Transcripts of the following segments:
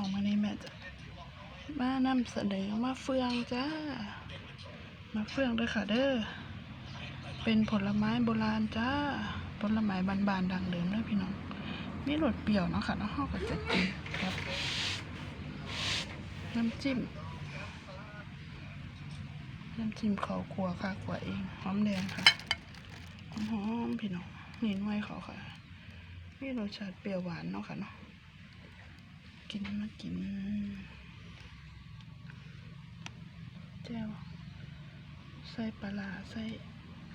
องมานี่แม่จะมานำเสนอมาเฟืองจ้ามาเฟืองเด้อค่ะเด้อเป็นผลไม้โบราณจ้าผลไม้บานๆดังเดิมเด้อพี่น้องมีรสเปรี้ยวเนาะค่ะเนาะเฮาก็จะกินกับน้ำจิ้มน้ำจิ้มเขาครัวค่ะครัวเองหอมแดงค่ะหอมๆพี่น้องนี่หน่วยเขาค่ะมีรสชาติเปรี้ยวหวานเนาะค่ะเนาะ กินมากินแจ่วใส่ปลาร้าใส่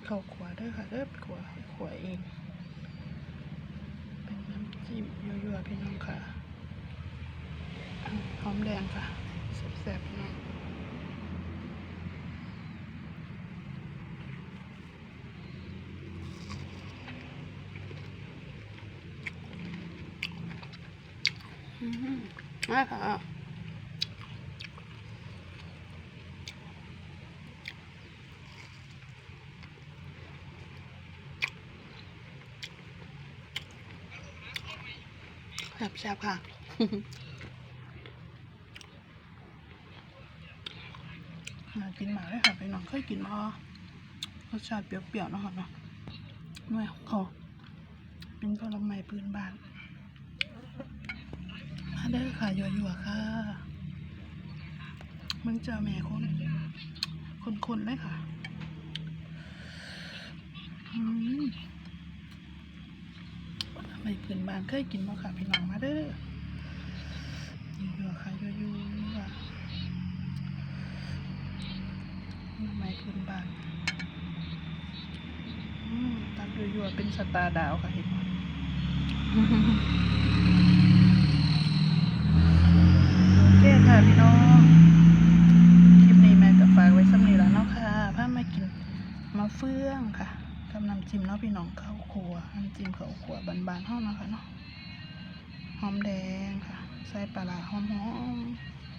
ข้าวขวเด้วยค่ะเด้อขัวขัวเอง เป็นน้ำจิ้มยั่วๆพี่น้องค่ะหอมแดงค่ะแซ่บๆพี่น้อง อืมมาค่ะแซ่บๆค่ะน่ากินมากเลยค่ะพี่น้องเคยกินมารสชาติเปรี้ยวๆนะค่ะเนาะหน่วยขอเขาเป็นผลไม้พื้นบ้าน ด้อค่ะยั่วๆค่ะ มึงเจอแม่คนคนๆเลยค่ะอืมผลไม้พื้นบ้านเคยกินมาค่ะพี่น้องมาเด้อยั่วๆค่ะยั่วๆไม้พื้นบ้านอืมตัดยั่วเป็นสตาร์ดาวค่ะเห็นไหม เฟื่องค่ะกับน้ำจิ้มเนาะพี่น้องข้าวครัวน้ำจิ้มข้าวครัวบานๆห้องนะค่ะเนาะหอมแดงค่ะ ใส่ปลาร้าหอม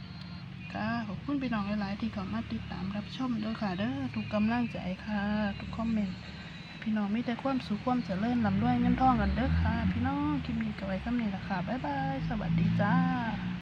ๆค่ะขอบคุณพี่น้องหลายๆที่เข้ามาติดตามรับชมด้วยค่ะ เด้อทุกกำลังใจค่ะ ทุกคอมเมนต์พี่น้องมีแต่ความสุขความเจริญลำด้วยเงินทองกันเด้อค่ะ พี่น้องคลิปนี้ก็ไว้สำนี้ละค่ะบ๊ายบาย สวัสดีจ้า